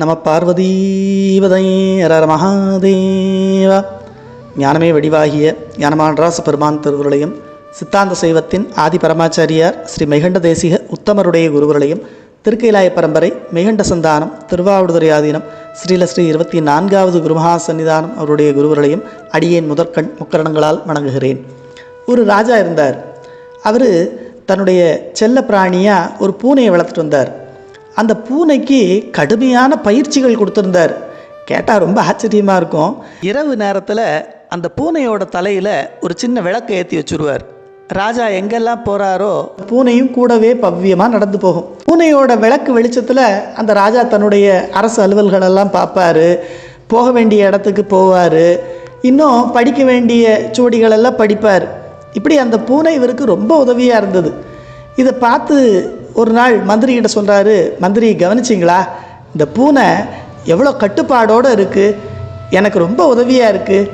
நம பார்வதீவதை அரர மகாதேவ. ஞானமே வடிவாகிய ஞானமான்ராச பெருமான் திருவுருளையும் சித்தாந்த சைவத்தின் ஆதி பரமாச்சாரியார் ஸ்ரீ மெகண்ட தேசிக உத்தமருடைய குருவர்களையும் திருக்கைலாய பரம்பரை மெகண்ட சந்தானம் திருவாவடுதுறை ஆதீனம் ஸ்ரீல ஸ்ரீ இருபத்தி நான்காவது குருமகா சன்னிதானம் அவருடைய குருவர்களையும் அடியேன் முதற்கண் முக்கரணங்களால் வணங்குகிறேன். ஒரு ராஜா இருந்தார். அவர் தன்னுடைய செல்ல பிராணியாக ஒரு பூனையை வளர்த்துட்டு வந்தார். அந்த பூனைக்கு கடுமையான பயிற்சிகள் கொடுத்துருந்தார். கேட்டால் ரொம்ப ஆச்சரியமாக இருக்கும். இரவு நேரத்தில் அந்த பூனையோட தலையில் ஒரு சின்ன விளக்கை ஏற்றி வச்சுருவார். ராஜா எங்கெல்லாம் போகிறாரோ பூனையும் கூடவே பவ்யமாக நடந்து போகும். பூனையோட விளக்கு வெளிச்சத்தில் அந்த ராஜா தன்னுடைய அரசு அலுவல்களெல்லாம் பார்ப்பாரு. போக வேண்டிய இடத்துக்கு போவார். இன்னும் படிக்க வேண்டிய சுவடிகளெல்லாம் படிப்பார். இப்படி அந்த பூனை இவருக்கு ரொம்ப உதவியாக இருந்தது. இதை பார்த்து ஒரு நாள் மந்திரிகிட்ட சொல்கிறாரு மந்திரி கவனிச்சிங்களா? இந்த பூனை எவ்வளோ கட்டுப்பாடோடு இருக்குது எனக்கு ரொம்ப உதவியாக இருக்குது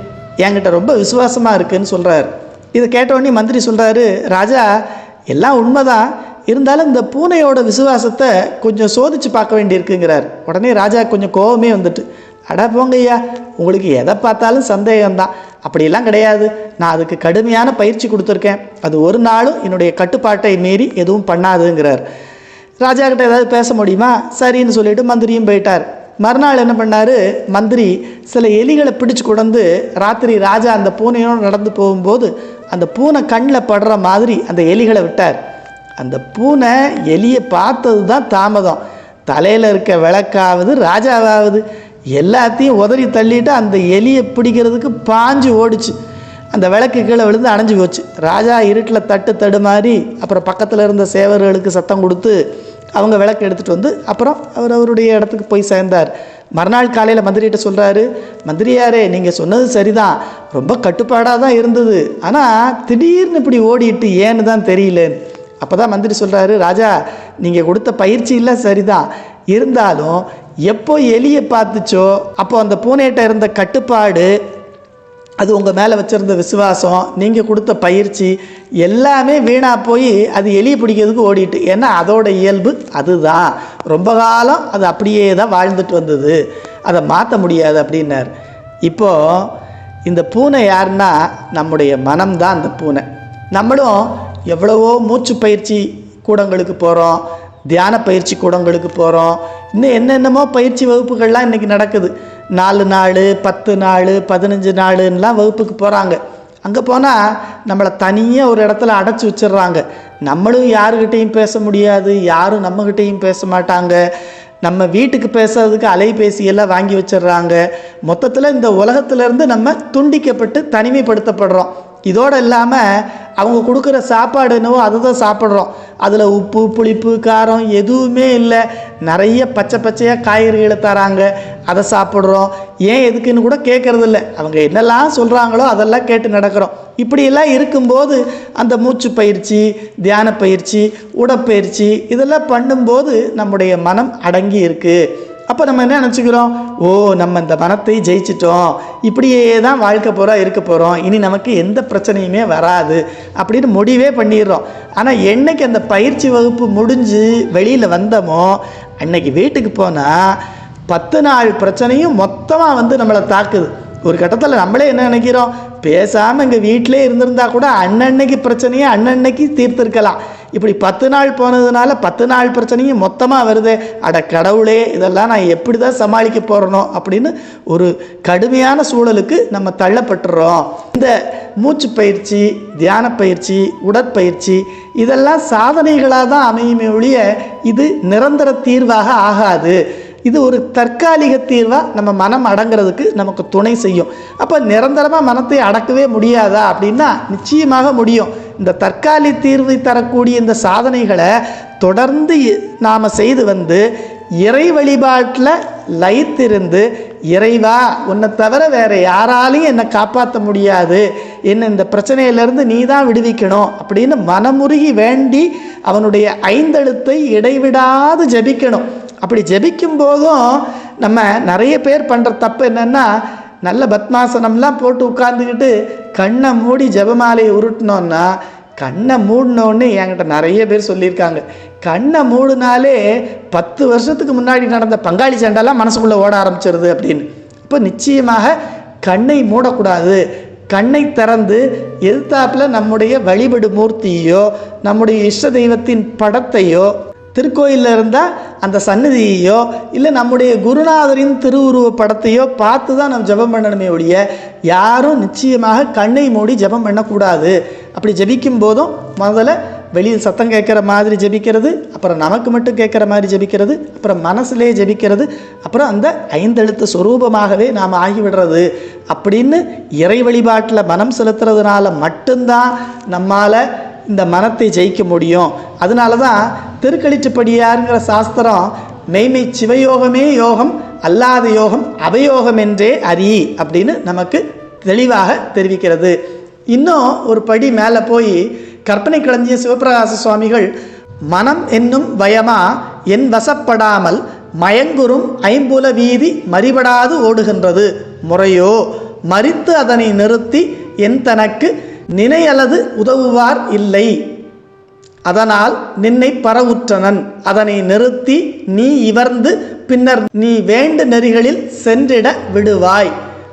என்கிட்ட ரொம்ப விசுவாசமாக இருக்குதுன்னு சொல்கிறார் இதை கேட்டோடனே மந்திரி சொல்கிறாரு ராஜா எல்லாம் உண்மைதான். இருந்தாலும் இந்த பூனையோட விசுவாசத்தை கொஞ்சம் சோதித்து பார்க்க வேண்டியிருக்குங்கிறார். உடனே ராஜா கொஞ்சம் கோவமே வந்துட்டு அட போங்கய்யா உங்களுக்கு எதை பார்த்தாலும் சந்தேகம்தான். அப்படியெல்லாம் கிடையாது. நான் அதுக்கு கடுமையான பயிற்சி கொடுத்துருக்கேன். அது ஒரு நாளும் என்னுடைய கட்டுப்பாட்டை மீறி எதுவும் பண்ணாதுங்கிறார். ராஜா கிட்ட ஏதாவது பேச முடியுமா? சரின்னு சொல்லிட்டு மந்திரியும் போயிட்டார். மறுநாள் என்ன பண்ணார்? மந்திரி சில எலிகளை பிடிச்சு கொண்டு ராத்திரி ராஜா அந்த பூனையோடு நடந்து போகும்போது அந்த பூனை கண்ணில் படுற மாதிரி அந்த எலிகளை விட்டார். அந்த பூனை எலியை பார்த்தது தான் தாமதம். தலையில் இருக்க விளக்காவது ராஜாவாவது. எல்லாத்தையும் உதறி தள்ளிட்டு அந்த எலியை பிடிக்கிறதுக்கு பாஞ்சு ஓடிச்சு. அந்த விளக்கு கீழே விழுந்து அணைஞ்சு போச்சு. ராஜா இருட்டில் தட்டு தடுமாறி அப்புறம் பக்கத்தில் இருந்த சேவர்களுக்கு சத்தம் கொடுத்து அவங்க விளக்கு எடுத்துகிட்டு வந்து அப்புறம் அவர் அவருடைய இடத்துக்கு போய் சேர்ந்தார். மறுநாள் காலையில் மந்திரிகிட்ட சொல்கிறாரு மந்திரியாரே நீங்கள் சொன்னது சரிதான். ரொம்ப கட்டுப்பாடாக தான் இருந்தது. ஆனால் திடீர்னு இப்படி ஓடிட்டு ஏன்னு தான் தெரியலன்னு அப்போ தான் மந்திரி சொல்கிறாரு ராஜா நீங்கள் கொடுத்த பயிற்சியெல்லாம் சரிதான். இருந்தாலும் எப்போ எலியை பார்த்துச்சோ அப்போ அந்த பூனையிட்ட இருந்த கட்டுப்பாடு அது உங்கள் மேலே வச்சுருந்த விசுவாசம் நீங்கள் கொடுத்த பயிற்சி எல்லாமே வீணாக போய் அது எலியை பிடிக்கிறதுக்கு ஓடிட்டு. ஏன்னா அதோட இயல்பு அதுதான். ரொம்ப காலம் அது அப்படியே தான் வாழ்ந்துட்டு வந்தது. அதை மாற்ற முடியாது அப்படின்னார். இப்போது இந்த பூனை யாருன்னா நம்முடைய மனம்தான் அந்த பூனை. நம்மளும் எவ்வளவோ மூச்சு பயிற்சி கூடங்களுக்கு போகிறோம் தியான பயிற்சி கூடங்களுக்கு போகிறோம் இன்னும் என்னென்னமோ பயிற்சி வகுப்புகள்லாம் இன்றைக்கி நடக்குது. நாலு நாள் பத்து நாள் பதினஞ்சு நாளுன்னெலாம் வகுப்புக்கு போகிறாங்க அங்கே போனால் நம்மளை தனியாக ஒரு இடத்துல அடைச்சி வச்சிடுறாங்க. நம்மளும் யாருக்கிட்டேயும் பேச முடியாது யாரும் நம்மக்கிட்டேயும் பேச மாட்டாங்க. நம்ம வீட்டுக்கு பேசுறதுக்கு அலைபேசியெல்லாம் வாங்கி வச்சிடுறாங்க. மொத்தத்தில் இந்த உலகத்திலேருந்து நம்ம துண்டிக்கப்பட்டு தனிமைப்படுத்தப்படுறோம். இதோடு இல்லாமல் அவங்க கொடுக்குற சாப்பாடு என்னவோ அதை தான் சாப்பிட்றோம். அதில் உப்பு புளிப்பு காரம் எதுவுமே இல்லை. நிறைய பச்சை பச்சையாக காய்கறிகளை தராங்க. அதை சாப்பிட்றோம். ஏன் எதுக்குன்னு கூட கேட்குறதில்ல. அவங்க என்னெல்லாம் சொல்கிறாங்களோ அதெல்லாம் கேட்டு நடக்கிறோம். இப்படியெல்லாம் இருக்கும்போது அந்த மூச்சு பயிற்சி தியான பயிற்சி உடற்பயிற்சி இதெல்லாம் பண்ணும்போது நம்முடைய மனம் அடங்கி இருக்குது அப்போ நம்ம என்ன நினச்சிக்கிறோம்? ஓ நம்ம இந்த மனத்தை ஜெயிச்சிட்டோம். இப்படியே தான் வாழ்க்கை போகிறோம் இருக்க போகிறோம் இனி நமக்கு எந்த பிரச்சனையுமே வராது அப்படின்னு முடிவே பண்ணிடுறோம். ஆனால் என்னைக்கு அந்த பயிற்சி வகுப்பு முடிஞ்சு வெளியில் வந்தோமோ அன்னைக்கு வீட்டுக்கு போனால் பத்து நாள் பிரச்சனையும் மொத்தமாக வந்து நம்மளை தாக்குது. ஒரு கட்டத்தில் நம்மளே என்ன நினைக்கிறோம்? பேசாமல் எங்கள் வீட்டிலே இருந்திருந்தா கூட அன்னன்னைக்கு பிரச்சனையை அன்னன்னைக்கு தீர்த்திருக்கலாம். இப்படி பத்து நாள் போனதுனால பத்து நாள் பிரச்சனையும் மொத்தமாக வருது. அட கடவுளே இதெல்லாம் நான் எப்படி தான் சமாளிக்க போகிறனோ அப்படின்னு ஒரு கடுமையான சூழலுக்கு நம்ம தள்ளப்பட்டுறோம். இந்த மூச்சு பயிற்சி தியான பயிற்சி உடற்பயிற்சி இதெல்லாம் சாதனைகளாக தான் அமையுமே ஒழிய இது நிரந்தர தீர்வாக ஆகாது. இது ஒரு தற்காலிக தீர்வாக நம்ம மனம் அடங்கிறதுக்கு நமக்கு துணை செய்யும். அப்போ நிரந்தரமாக மனத்தை அடக்கவே முடியாதா அப்படின்னா நிச்சயமாக முடியும். இந்த தற்காலி தீர்வை தரக்கூடிய இந்த சாதனைகளை தொடர்ந்து நாம் செய்து வந்து இறை வழிபாட்டில் லயித்திருந்து இறைவா உன்னை தவிர வேறு யாராலையும் என்னை காப்பாற்ற முடியாது. என்னை இந்த பிரச்சனையிலேருந்து நீ தான் விடுவிக்கணும் அப்படின்னு மனமுருகி வேண்டி அவனுடைய ஐந்தெழுத்தை இடைவிடாது ஜபிக்கணும். அப்படி ஜபிக்கும் போதும் நம்ம நிறைய பேர் பண்ணுற தப்பு என்னென்னா நல்ல பத்மாசனம்லாம் போட்டு உட்காந்துக்கிட்டு கண்ணை மூடி ஜபமாலையை உருட்டினோன்னா கண்ணை மூடினோன்னு என்கிட்ட நிறைய பேர் சொல்லியிருக்காங்க. கண்ணை மூடினாலே பத்து வருஷத்துக்கு முன்னாடி நடந்த பங்காளி சண்டைலாம் மனசுக்குள்ளே ஓட ஆரம்பிச்சிருது அப்படின்னு. இப்போ நிச்சயமாக கண்ணை மூடக்கூடாது. கண்ணை திறந்து எதிர்த்தாப்பில் நம்முடைய வழிபடு மூர்த்தியோ நம்முடைய இஷ்ட தெய்வத்தின் படத்தையோ திருக்கோயிலில் இருந்தால் அந்த சன்னதியையோ இல்லை நம்முடைய குருநாதரின் திருவுருவ படத்தையோ பார்த்து தான் நம்ம ஜெபம் பண்ணணுமே ஒழிய யாரும் நிச்சயமாக கண்ணை மூடி ஜெபம் பண்ணக்கூடாது. அப்படி ஜபிக்கும் போதும் முதல்ல வெளியில் சத்தம் கேட்குற மாதிரி ஜெபிக்கிறது அப்புறம் நமக்கு மட்டும் கேட்குற மாதிரி ஜெபிக்கிறது அப்புறம் மனசுலே ஜெபிக்கிறது அப்புறம் அந்த ஐந்தெழுத்து சொரூபமாகவே நாம் ஆகிவிடுறது. அப்படின்னு இறை வழிபாட்டில் மனம் செலுத்துறதுனால மட்டும்தான் நம்மால் இந்த மனத்தை ஜெயிக்க முடியும். அதனால தான் திருக்கழிச்சுப்படியாருங்கிற சாஸ்திரம் மெய்மை சிவயோகமே யோகம் அல்லாத யோகம் அவயோகம் என்றே அறி அப்படின்னு நமக்கு தெளிவாக தெரிவிக்கிறது. இன்னும் ஒரு படி மேலே போய் கற்பனை களஞ்சிய சிவபிரகாச சுவாமிகள் மனம் என்னும் பயமா என் வசப்படாமல் மயங்குறும் ஐம்புல வீதி மறிபடாது ஓடுகின்றது. முறையோ மறித்து அதனை நிறுத்தி என் தனக்கு நினையலது உதவுவார் இல்லை. அதனால் நின்னை பரவுற்றனன். அதனை நிறுத்தி நீ இவர்ந்து பின்னர் நீ வேண்டு நெறிகளில் சென்றிட விடுவாய்.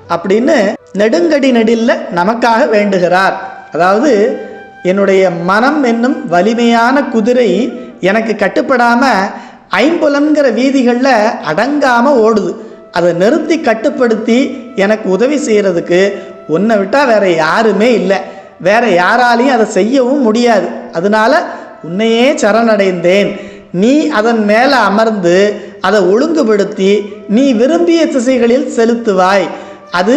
அப்படின்னு நெடுங்கடி நெடில்ல நமக்காக வேண்டுகிறார். அதாவது என்னுடைய மனம் என்னும் வலிமையான குதிரை எனக்கு கட்டுப்படாமல் ஐம்புலன்கிற வீதிகளில் அடங்காமல் ஓடுது. அதை நிறுத்தி கட்டுப்படுத்தி எனக்கு உதவி செய்கிறதுக்கு உன்னை விட்டால் வேற யாருமே இல்லை. வேற யாராலையும் அதை செய்யவும் முடியாது. அதனால உன்னையே சரணடைந்தேன். நீ அதன் மேலே அமர்ந்து அதை ஒழுங்குபடுத்தி நீ விரும்பிய திசைகளில் செலுத்துவாய். அது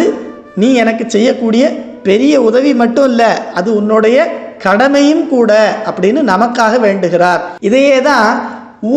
நீ எனக்கு செய்யக்கூடிய பெரிய உதவி மட்டும் இல்லை அது உன்னுடைய கடமையும் கூட அப்படின்னு நமக்காக வேண்டுகிறார். இதையே தான்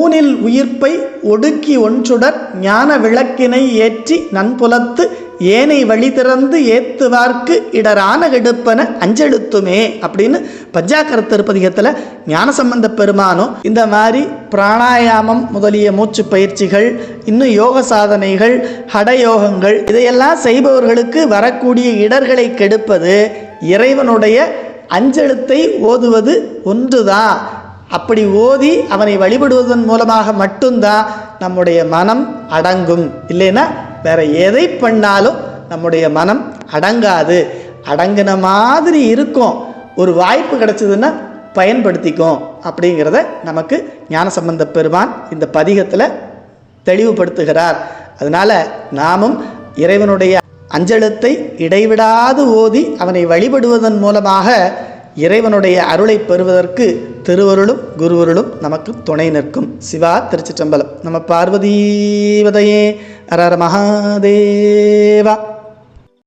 ஊனில் உயிர்ப்பை ஒடுக்கி ஒன்றுடன் ஞான விளக்கினை ஏற்றி நன்புலத்து ஏனை வழி திறந்து ஏத்துவார்க்கு இடரான கெடுப்பன அஞ்செழுத்துமே அப்படின்னு பஞ்சாக்கர திருப்பதிகத்தில் ஞானசம்பந்த பெருமானும் இந்த மாதிரி பிராணாயாமம் முதலிய மூச்சு பயிற்சிகள் இன்னும் யோக சாதனைகள் ஹடயோகங்கள் இதையெல்லாம் செய்பவர்களுக்கு வரக்கூடிய இடர்களை கெடுப்பது இறைவனுடைய அஞ்செழுத்தை ஓதுவது ஒன்றுதான் அப்படி ஓதி அவனை வழிபடுவதன் மூலமாக மட்டும்தான் நம்முடைய மனம் அடங்கும். இல்லைன்னா வேற எதை பண்ணாலும் நம்முடைய மனம் அடங்காது. அடங்கின மாதிரி இருக்கும். ஒரு வாய்ப்பு கிடைச்சதுன்னா பயன்படுத்திக்கும் அப்படிங்கிறத நமக்கு ஞானசம்பந்த பெருமான் இந்த பதிகத்தில் தெளிவுபடுத்துகிறார். அதனால நாமும் இறைவனுடைய அஞ்சலத்தை இடைவிடாது ஓதி அவனை வழிபடுவதன் மூலமாக இறைவனுடைய அருளை பெறுவதற்கு திருவருளும் குருவருளும் நமக்கு துணை நிற்கும். சிவா திருச்சிற்றம்பலம். நம்ம பார்வதீவதையே அரர மகாதேவா.